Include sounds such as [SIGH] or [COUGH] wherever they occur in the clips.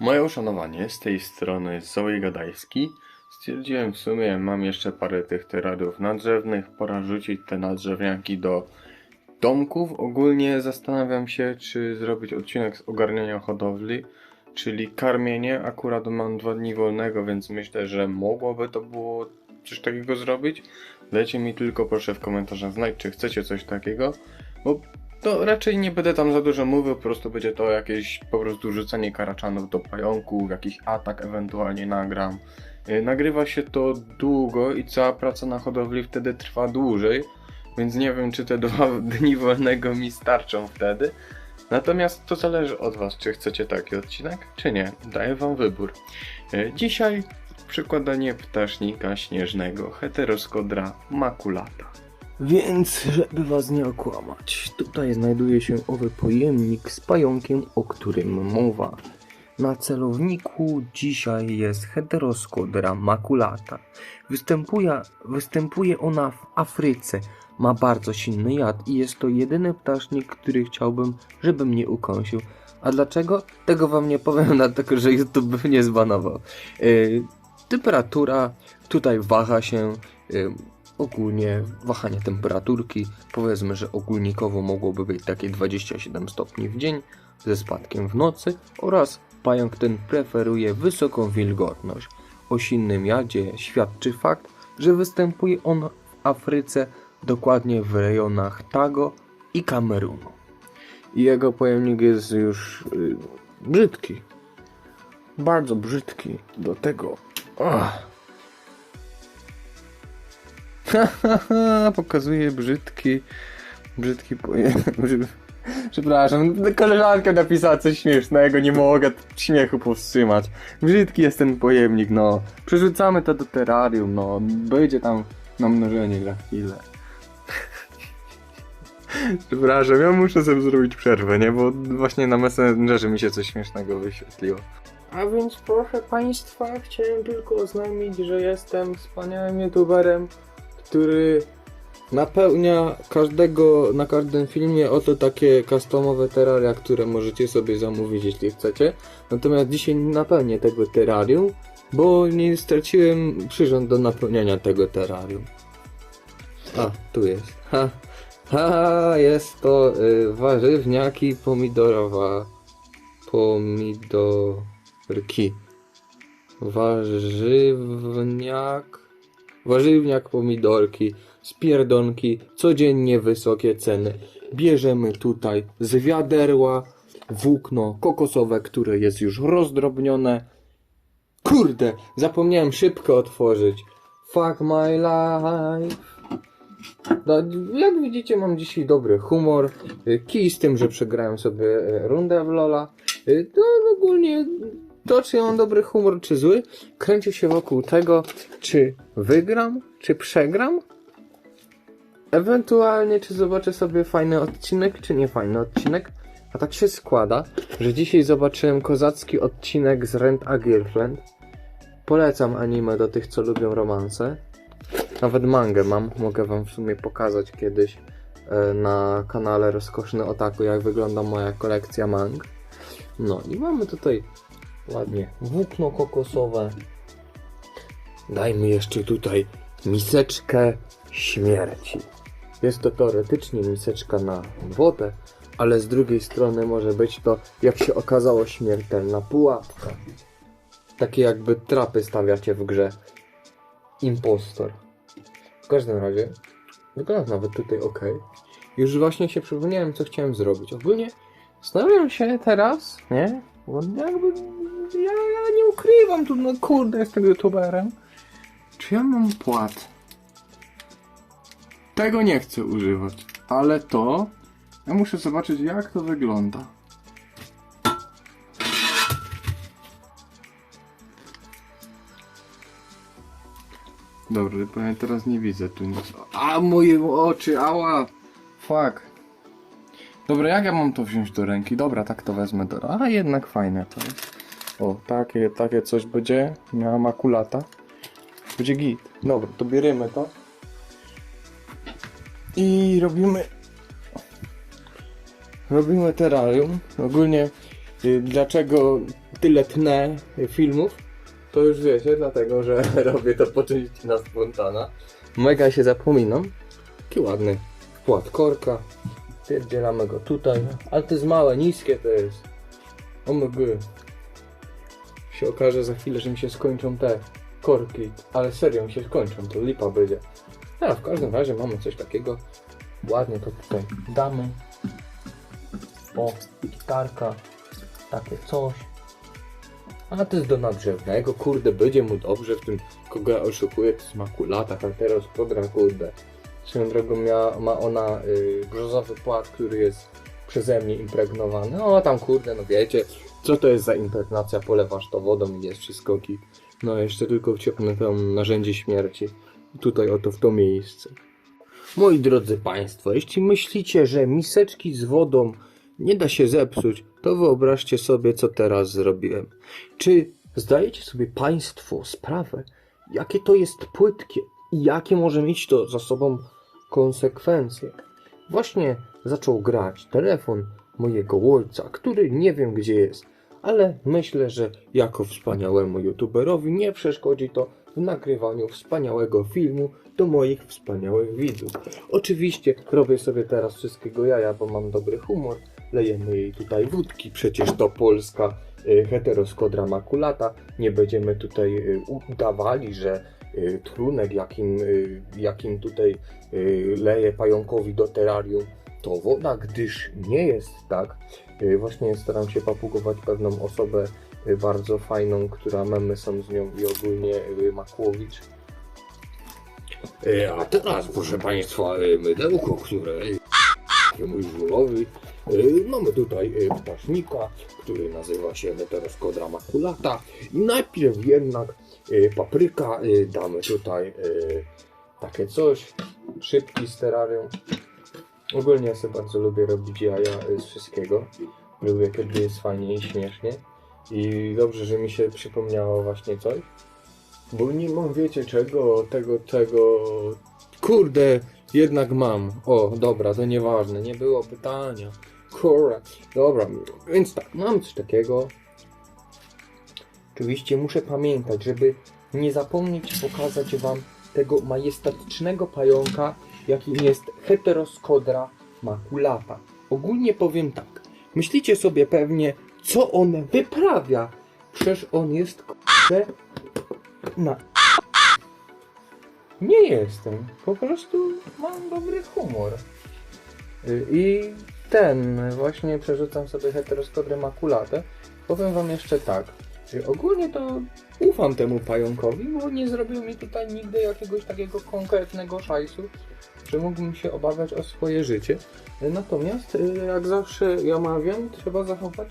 Moje uszanowanie z tej strony Zoe Gadajski. Stwierdziłem w sumie, mam jeszcze parę tych terariów nadrzewnych, pora rzucić te nadrzewniaki do domków. Ogólnie zastanawiam się, czy zrobić odcinek z ogarniania hodowli, czyli karmienie. Akurat mam dwa dni wolnego, więc myślę, że mogłoby to było coś takiego zrobić. Dajcie mi tylko proszę w komentarzach znać, czy chcecie coś takiego, bo to raczej nie będę tam za dużo mówił, po prostu będzie to jakieś po prostu rzucanie karaczanów do pająków, jakiś atak ewentualnie nagram. Yy, Nagrywa się to długo i cała praca na hodowli wtedy trwa dłużej, więc nie wiem czy te [LAUGHS] dwa dni wolnego mi starczą wtedy. Natomiast to zależy od Was, czy chcecie taki odcinek, czy nie. Daję Wam wybór. Yy, Dzisiaj przykładanie ptasznika śnieżnego heteroskodra maculata. Więc, żeby was nie okłamać, tutaj znajduje się owy pojemnik z pająkiem, o którym mowa. Na celowniku dzisiaj jest heteroskodra maculata. Występuje, występuje ona w Afryce. Ma bardzo silny jad i jest to jedyny ptasznik, który chciałbym, żeby mnie ukąsił. A dlaczego? Tego wam nie powiem, [LAUGHS] dlatego że YouTube by mnie zbanował. Yy, temperatura tutaj waha się yy, ogólnie wahanie temperaturki. Powiedzmy, że ogólnikowo mogłoby być takie 27 stopni w dzień ze spadkiem w nocy oraz pająk ten preferuje wysoką wilgotność. O silnym jadzie świadczy fakt, że występuje on w Afryce, dokładnie w rejonach Tago i Kamerunu. Jego pojemnik jest już yy, brzydki. Bardzo brzydki. Do tego. [LAUGHS] Pokazuje brzydki. Brzydki. [LAUGHS] Przepraszam, koleżanka napisała coś śmiesznego, nie mogę śmiechu powstrzymać. Brzydki jest ten pojemnik, no. Przerzucamy to do terrarium, no. Będzie tam namnożenie za chwilę. [LAUGHS] Przepraszam, ja muszę sobie zrobić przerwę, nie? Bo właśnie na Messengerze mi się coś śmiesznego wyświetliło. A więc proszę Państwa, chciałem tylko oznajmić, że jestem wspaniałym youtuberem, który napełnia każdego, na każdym filmie oto takie customowe terraria, które możecie sobie zamówić, jeśli chcecie. Natomiast dzisiaj nie napełnię tego terrarium, bo nie straciłem przyrząd do napełniania tego terrarium. A, tu jest. Ha, ha jest to y, warzywniaki pomidorowa. Pomidorki. Warzywniak. Warzywniak pomidorki. Spierdonki. Codziennie wysokie ceny. Bierzemy tutaj z wiaderła włókno kokosowe, które jest już rozdrobnione. Kurde, zapomniałem szybko otworzyć. Fuck my life. No, jak widzicie, mam dzisiaj dobry humor. Kij z tym, że przegrałem sobie y, rundę w Lola. Y, To ogólnie to, czy mam dobry humor, czy zły, kręci się wokół tego, czy wygram, czy przegram. Ewentualnie, czy zobaczę sobie fajny odcinek, czy nie fajny odcinek. A tak się składa, że dzisiaj zobaczyłem kozacki odcinek z Rent a Girlfriend. Polecam anime do tych, co lubią romanse. Nawet mangę mam, mogę wam w sumie pokazać kiedyś e, na kanale Rozkoszny Otaku, jak wygląda moja kolekcja mang. No i mamy tutaj ładnie włókno kokosowe. Dajmy jeszcze tutaj miseczkę śmierci. Jest to teoretycznie miseczka na wodę, ale z drugiej strony może być to, jak się okazało, śmiertelna pułapka. Takie jakby trapy stawiacie w grze. Impostor. W każdym razie, wygląda nawet tutaj ok. Już właśnie się przypomniałem, co chciałem zrobić. Ogólnie zastanawiam się teraz, nie? Bo jakby ja, ja nie ukrywam tu, no kurde, jestem youtuberem. Czy ja mam płat? Tego nie chcę używać, ale to ja muszę zobaczyć jak to wygląda. Dobra, ja teraz nie widzę tu nic. A moje oczy, ała! Fuck. Dobra, jak ja mam to wziąć do ręki? Dobra, tak to wezmę do A jednak fajne to jest. O, takie, takie coś będzie. Miała makulata. Będzie git. Dobra, to bierzemy to. I robimy... Robimy terrarium. Ogólnie y, dlaczego tyle tnę filmów, to już wiecie, dlatego że [LAUGHS] robię to po części na spontana. Mega się zapominam. Taki ładny wkład korka. Pierdzielamy go tutaj. Ale to jest małe, niskie to jest. OMG. Się okaże za chwilę, że mi się skończą te korki. Ale serio mi się skończą, to lipa będzie. No, w każdym razie mamy coś takiego. Ładnie to tutaj damy. O, gitarka. Takie coś. A to jest do nadrzewnego, kurde, będzie mu dobrze w tym, kogo ja oszukuję, to jest makulata, ale teraz kodra, kurde. Swoją drogą mia, ma ona y, brzozowy płat, który jest przeze mnie impregnowany. No tam kurde, no wiecie, co to jest za impregnacja, polewasz to wodą i jest wszystko git. No jeszcze tylko wciągnę tam narzędzie śmierci. Tutaj oto w to miejsce. Moi drodzy Państwo, jeśli myślicie, że miseczki z wodą nie da się zepsuć, to wyobraźcie sobie, co teraz zrobiłem. Czy zdajecie sobie Państwo sprawę, jakie to jest płytkie i jakie może mieć to za sobą konsekwencje? Właśnie zaczął grać telefon mojego ojca, który nie wiem gdzie jest, ale myślę, że jako wspaniałemu youtuberowi nie przeszkodzi to w nagrywaniu wspaniałego filmu do moich wspaniałych widzów. Oczywiście robię sobie teraz wszystkiego jaja, bo mam dobry humor. Lejemy jej tutaj wódki, przecież to polska y, heteroskodra makulata. Nie będziemy tutaj y, udawali, że y, trunek, jakim, y, jakim tutaj y, leje pająkowi do terrarium, to woda, gdyż nie jest tak. Y, Właśnie staram się papugować pewną osobę y, bardzo fajną, która memy są z nią i ogólnie y, Makłowicz. Y, A teraz, proszę Państwa, y, mydełko, które y, mój żulowy. Mamy tutaj ptasznika, który nazywa się heteroskodra makulata. I najpierw jednak papryka, damy tutaj takie coś, szybki z terrarium. Ogólnie ja sobie bardzo lubię robić jaja z wszystkiego. Lubię, kiedy jest fajnie i śmiesznie. I dobrze, że mi się przypomniało właśnie coś. Bo nie mam, wiecie czego, tego, tego... Kurde, jednak mam. O, dobra, to nieważne, nie było pytania. Kurde, dobra, więc tak, mam coś takiego. Oczywiście muszę pamiętać, żeby nie zapomnieć pokazać wam tego majestatycznego pająka, jakim jest heteroskodra makulata. Ogólnie powiem tak. Myślicie sobie pewnie, co on wyprawia. Przecież on jest k***e na... Nie jestem. Po prostu mam dobry humor. I ten, właśnie przerzucam sobie heteroskodrę makulatę. Powiem wam jeszcze tak. Ogólnie to ufam temu pająkowi, bo nie zrobił mi tutaj nigdy jakiegoś takiego konkretnego szajsu, że mógłbym się obawiać o swoje życie. Natomiast, y, jak zawsze ja mawiam, trzeba zachować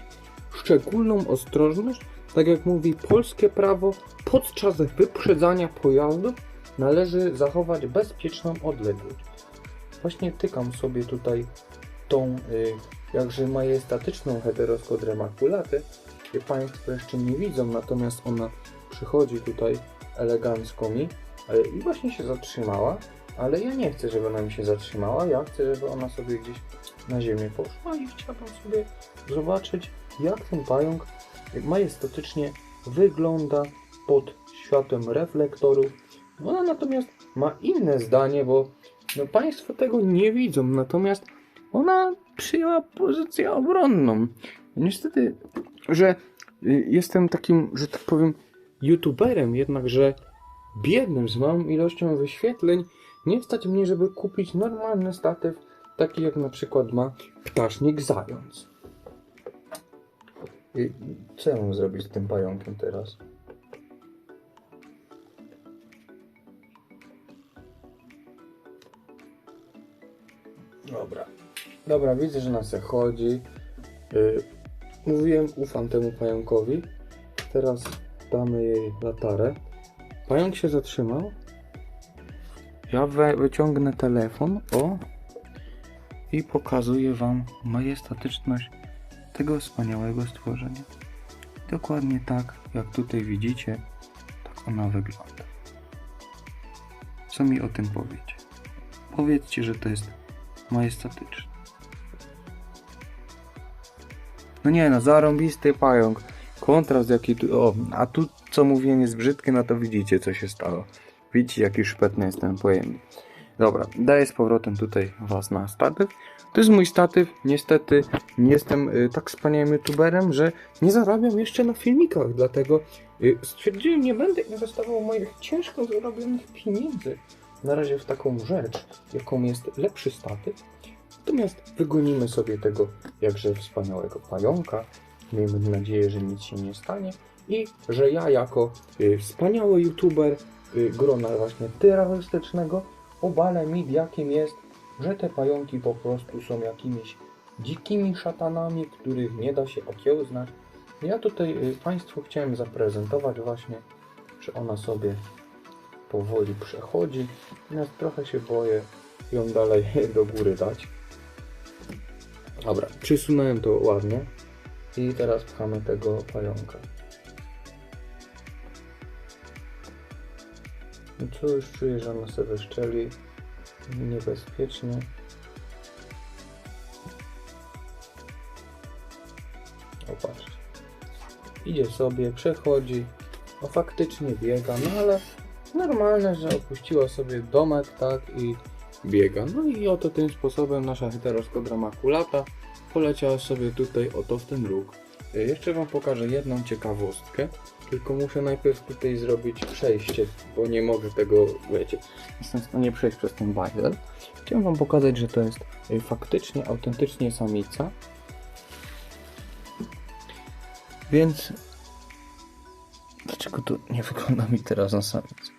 szczególną ostrożność. Tak jak mówi polskie prawo, podczas wyprzedzania pojazdu należy zachować bezpieczną odległość. Właśnie tykam sobie tutaj tą y, jakże majestatyczną heteroskodrę Y, Państwo jeszcze nie widzą, natomiast ona przychodzi tutaj elegancko mi i właśnie się zatrzymała, ale ja nie chcę, żeby ona mi się zatrzymała, ja chcę, żeby ona sobie gdzieś na ziemię poszła i chciałbym sobie zobaczyć, jak ten pająk majestatycznie wygląda pod światłem reflektorów. Ona natomiast ma inne zdanie, bo no, Państwo tego nie widzą, natomiast ona przyjęła pozycję obronną. Niestety, że y, jestem takim, że tak powiem, youtuberem, jednakże biednym, z małą ilością wyświetleń, nie stać mnie, żeby kupić normalny statyw, taki jak na przykład ma ptasznik zając. I co ja mam zrobić z tym pająkiem teraz? Dobra. Dobra, widzę, że nas chodzi. Yy, mówiłem, ufam temu pająkowi. Teraz damy jej latarę. Pająk się zatrzymał. Ja wyciągnę telefon, o. I pokazuję wam majestatyczność tego wspaniałego stworzenia. Dokładnie tak, jak tutaj widzicie, tak ona wygląda. Co mi o tym powiecie? Powiedzcie, że to jest majestatyczne. No nie no, zarąbisty pająk. Kontrast jaki tu... O, a tu co mówiłem jest brzydkie, no to widzicie co się stało. Widzicie jaki szpetny jest ten pojemnik. Dobra, daję z powrotem tutaj was na statyw. To jest mój statyw. Niestety nie jestem y, tak wspaniałym youtuberem, że nie zarabiam jeszcze na filmikach, dlatego y, stwierdziłem, nie będę inwestował moich ciężko zarobionych pieniędzy na razie w taką rzecz, jaką jest lepszy statyw. Natomiast wygonimy sobie tego jakże wspaniałego pająka. Miejmy nadzieję, że nic się nie stanie i że ja jako y, wspaniały youtuber y, grona właśnie terrorystycznego obalę mit jakim jest, że te pająki po prostu są jakimiś dzikimi szatanami, których nie da się okiełznać. Ja tutaj y, Państwu chciałem zaprezentować właśnie, że ona sobie powoli przechodzi. Natomiast trochę się boję ją dalej [LAUGHS] do góry dać. Dobra, przysunąłem to ładnie i teraz pchamy tego pająka. No co już czuję, że ona sobie wyszczeli niebezpiecznie. O patrzcie. Idzie sobie, przechodzi, no faktycznie biega, no ale normalne, że opuściła sobie domek, tak, i biega. No i oto tym sposobem nasza heteroskodra makulata poleciała sobie tutaj oto w ten róg. Y, Jeszcze Wam pokażę jedną ciekawostkę, tylko muszę najpierw tutaj zrobić przejście, bo nie mogę tego, wiecie, jestem w stanie przejść przez ten bajzel. Chciałem Wam pokazać, że to jest y, faktycznie, autentycznie samica. Więc dlaczego to nie wygląda mi teraz na samicę?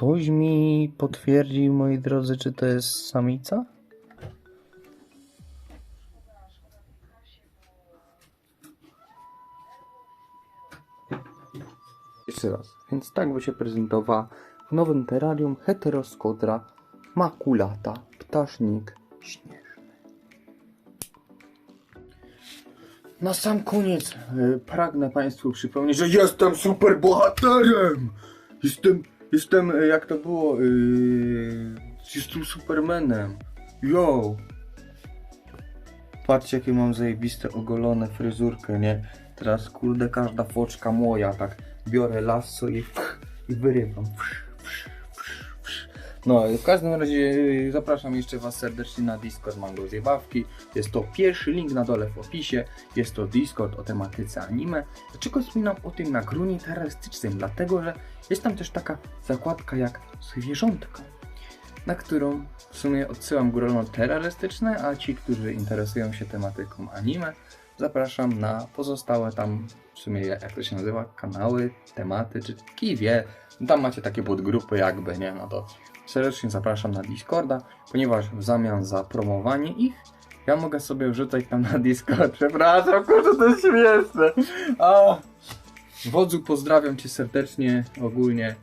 Ktoś mi potwierdzi, moi drodzy, czy to jest samica? Jeszcze raz. Więc tak by się prezentowała w nowym terrarium heteroskodra makulata ptasznik śnieżny. Na sam koniec e, pragnę Państwu przypomnieć, że jestem super bohaterem! Jestem, jestem, e, jak to było, yy, jestem supermanem. Yo! Patrzcie jakie mam zajebiste ogolone fryzurkę, nie? Teraz kurde każda foczka moja, tak biorę lasso i, i wyrywam. No, w każdym razie yy, zapraszam jeszcze Was serdecznie na Discord Mango Zjebawki. Jest to pierwszy link na dole w opisie. Jest to Discord o tematyce anime. Dlaczego wspominam o tym na grunie terrorystycznym? Dlatego, że jest tam też taka zakładka jak zwierzątka, na którą w sumie odsyłam grono terrorystyczne, a ci, którzy interesują się tematyką anime, zapraszam na pozostałe tam, w sumie jak to się nazywa, kanały, tematy, czy kij wie. Tam macie takie podgrupy jakby, nie? No to serdecznie zapraszam na Discorda, ponieważ w zamian za promowanie ich, ja mogę sobie wrzucać tam na Discord. [LAUGHS] Przepraszam, kurczę, to jest śmieszne. A. Wodzu, pozdrawiam Cię serdecznie ogólnie.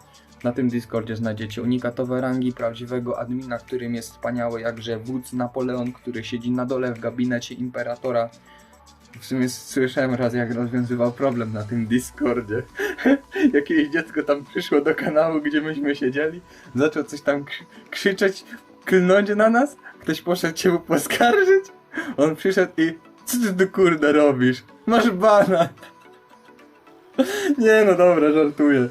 Na tym Discordzie znajdziecie unikatowe rangi prawdziwego admina, którym jest wspaniały jakże wódz Napoleon, który siedzi na dole w gabinecie imperatora. W sumie słyszałem raz, jak rozwiązywał problem na tym Discordzie. [LAUGHS] Jakieś dziecko tam przyszło do kanału, gdzie myśmy siedzieli, zaczął coś tam krzy- krzyczeć, klnąć na nas. Ktoś poszedł mu poskarżyć. On przyszedł i co ty tu kurde robisz? Masz bana. [LAUGHS] Nie no dobra, żartuję.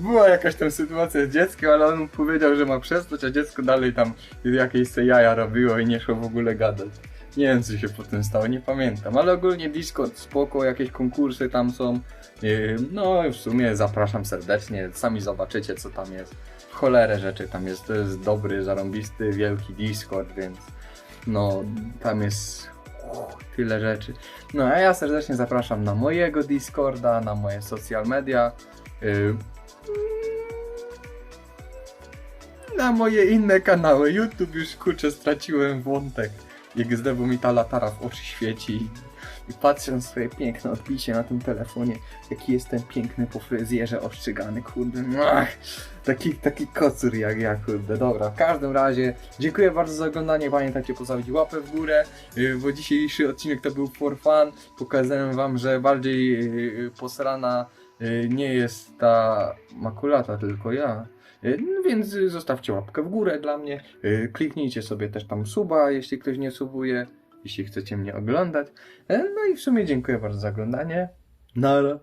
Była jakaś tam sytuacja z dzieckiem, ale on powiedział, że ma przestać, a dziecko dalej tam jakieś se jaja robiło i nie szło w ogóle gadać. Nie wiem co się potem stało, nie pamiętam, ale ogólnie Discord spoko, jakieś konkursy tam są. Yy, No w sumie zapraszam serdecznie, sami zobaczycie co tam jest. Cholerę rzeczy tam jest, to jest dobry, zarąbisty, wielki Discord, więc no tam jest tyle rzeczy. No a ja serdecznie zapraszam na mojego Discorda, na moje social media. Yy, na moje inne kanały. YouTube już kurczę straciłem wątek. Jak znowu mi ta latara w oczy świeci. I patrzę na swoje piękne odbicie na tym telefonie, jaki jestem piękny po fryzjerze ostrzygany, kurde. Ach, taki, taki kocur jak ja, kurde. Dobra, w każdym razie dziękuję bardzo za oglądanie. Pamiętajcie postawić łapę w górę, yy, bo dzisiejszy odcinek to był for fun. Pokazałem wam, że bardziej yy, posrana nie jest ta makulata, tylko ja. Y, No więc y, zostawcie łapkę w górę dla mnie. y, Kliknijcie sobie też tam suba, jeśli ktoś nie subuje, jeśli chcecie mnie oglądać. No i w sumie dziękuję bardzo za oglądanie. Nara.